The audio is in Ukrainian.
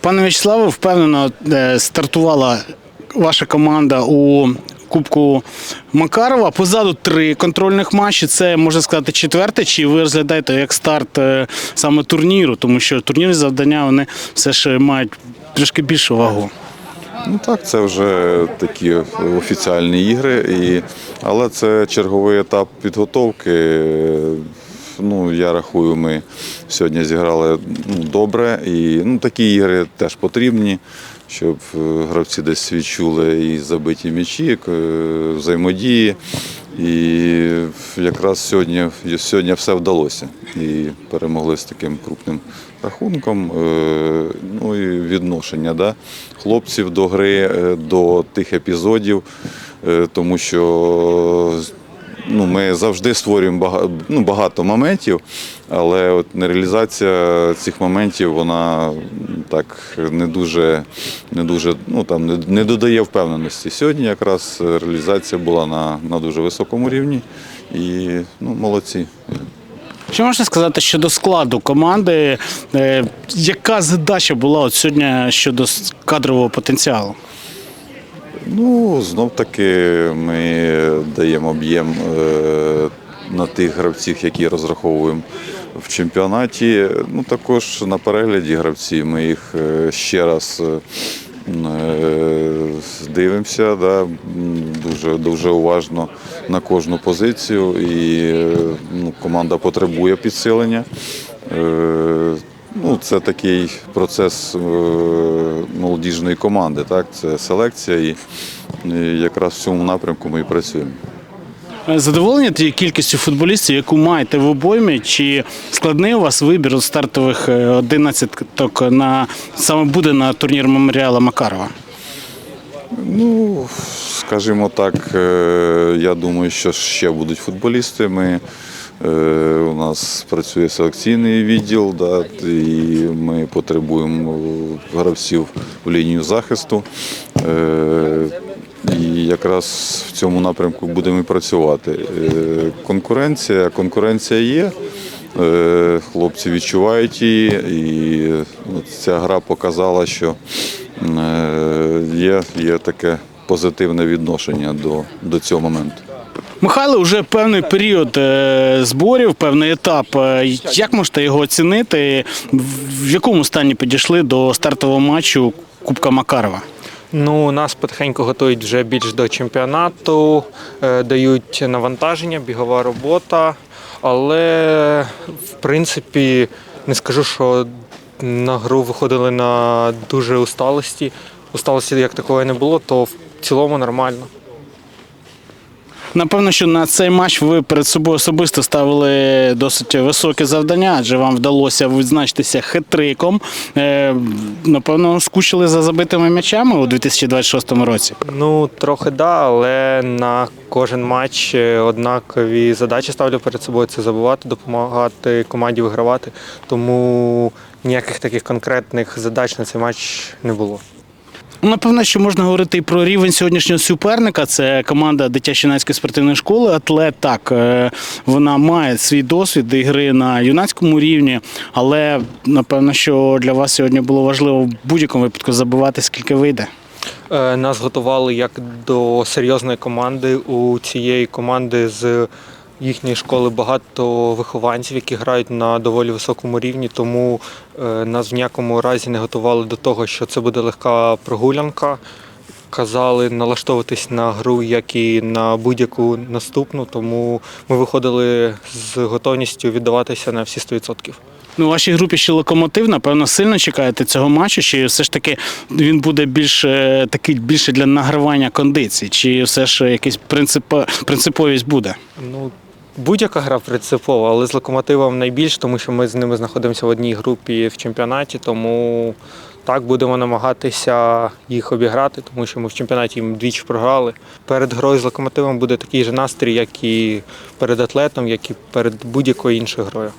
Пане В'ячеславе, впевнено е, стартувала ваша команда у Кубку Макарова. Позаду три контрольних матчі. Це можна сказати четверте. Чи ви розглядаєте як старт е, саме турніру? Тому що турнірні завдання вони все ж мають трішки більшу вагу. Ну так, це вже такі офіціальні ігри, і... але це черговий етап підготовки. Ну, я рахую, ми сьогодні зіграли ну, добре. І ну, такі ігри теж потрібні, щоб е, гравці десь відчули і забиті м'ячі, е, взаємодії. І якраз сьогодні, сьогодні все вдалося. І перемогли з таким крупним рахунком. Е, Ну і відношення да, хлопців до гри, до тих епізодів, тому що ну, ми завжди створюємо багато, ну, багато моментів, але от реалізація цих моментів вона так не дуже, не дуже ну, там, не, не додає впевненості. Сьогодні якраз реалізація була на, на дуже високому рівні і ну, молодці. Що можна сказати щодо складу команди? Е, Яка задача була от сьогодні щодо кадрового потенціалу? Ну, знов таки ми даємо об'єм е, на тих гравців, які розраховуємо в чемпіонаті. Ну, також на перегляді гравці ми їх е, ще раз е, дивимося да, дуже, дуже уважно на кожну позицію. І ну, команда потребує підсилення. Е, Ну, це такий процес е, молодіжної команди, так? Це селекція, і, якраз в цьому напрямку ми і працюємо. Е, Задоволені тією кількістю футболістів, яку маєте в обоймі, чи складний у вас вибір з стартових е, 11 на саме буде на турнір меморіала Макарова? Ну, скажімо так, е, я думаю, що ще будуть футболісти. Ми, е, у нас працює селекційний відділ, да, і ми потребуємо гравців в лінію захисту. Е, І якраз в цьому напрямку будемо і працювати. Е, Конкуренція, конкуренція є. Е, Хлопці відчувають її, і ця гра показала, що е, є, є таке позитивне відношення до, до цього моменту. Михайло, вже певний період е, зборів, певний етап. Е, Як можете його оцінити? В якому стані підійшли до стартового матчу Кубка Макарова? Ну, нас потихеньку готують вже більш до чемпіонату, е, дають навантаження, бігова робота. Але, в принципі, не скажу, що на гру виходили на дуже усталості. Усталості як такої не було, то в цілому нормально. Напевно, що на цей матч ви перед собою особисто ставили досить високе завдання, адже вам вдалося відзначитися хитриком. Е, напевно, скучили за забитими м'ячами у 2026 році. Ну, трохи да, але на кожен матч е, однакові задачі ставлю перед собою це забувати, допомагати команді вигравати. Тому ніяких таких конкретних задач на цей матч не було. Напевно, що можна говорити і про рівень сьогоднішнього суперника. Це команда дитячо-юнацької спортивної школи. Атлет так е, вона має свій досвід ігри на юнацькому рівні, але напевно, що для вас сьогодні було важливо в будь-якому випадку забивати, скільки вийде. Е, Нас готували як до серйозної команди. У цієї команди з їхньої школи багато вихованців, які грають на доволі високому рівні, тому е, нас в ніякому разі не готували до того, що це буде легка прогулянка. Казали налаштовуватись на гру, як і на будь-яку наступну, тому ми виходили з готовністю віддаватися на всі 100%. Ну, у вашій групі ще локомотив, напевно, сильно чекаєте цього матчу, чи все ж таки він буде більш е, такий більше для награвання кондицій, чи все ж якась принципо, принциповість буде? Ну, будь-яка гра принципова, але з локомотивом найбільш, тому що ми з ними знаходимося в одній групі в чемпіонаті, тому так будемо намагатися їх обіграти, тому що ми в чемпіонаті їм двічі програли. Перед грою з локомотивом буде такий же настрій, як і перед атлетом, як і перед будь-якою іншою грою.